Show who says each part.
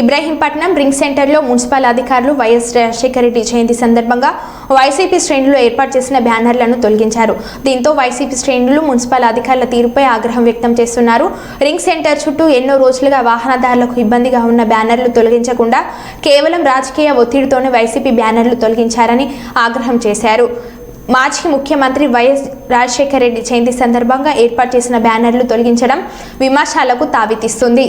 Speaker 1: Ibrahimpatnam ring సెంటర్లో municipal అధికారులు YS Rajasekhara Reddy జయంతి సందర్భంగా వైసీపీ శ్రేణులు ఏర్పాటు చేసిన బ్యానర్లను తొలగించారు. దీంతో వైసీపీ శ్రేణులు మున్సిపల్ అధికారుల తీరుపై ఆగ్రహం వ్యక్తం చేస్తున్నారు. రింగ్ సెంటర్ చుట్టూ ఎన్నో రోజులుగా వాహనదారులకు ఇబ్బందిగా ఉన్న బ్యానర్లు తొలగించకుండా కేవలం రాజకీయ ఒత్తిడితోనే వైసీపీ బ్యానర్లు తొలగించారని ఆగ్రహం చేశారు. మాజీ ముఖ్యమంత్రి వైఎస్ రాజశేఖర రెడ్డి జయంతి సందర్భంగా ఏర్పాటు చేసిన బ్యానర్లు తొలగించడం విమర్శలకు తావితీస్తుంది.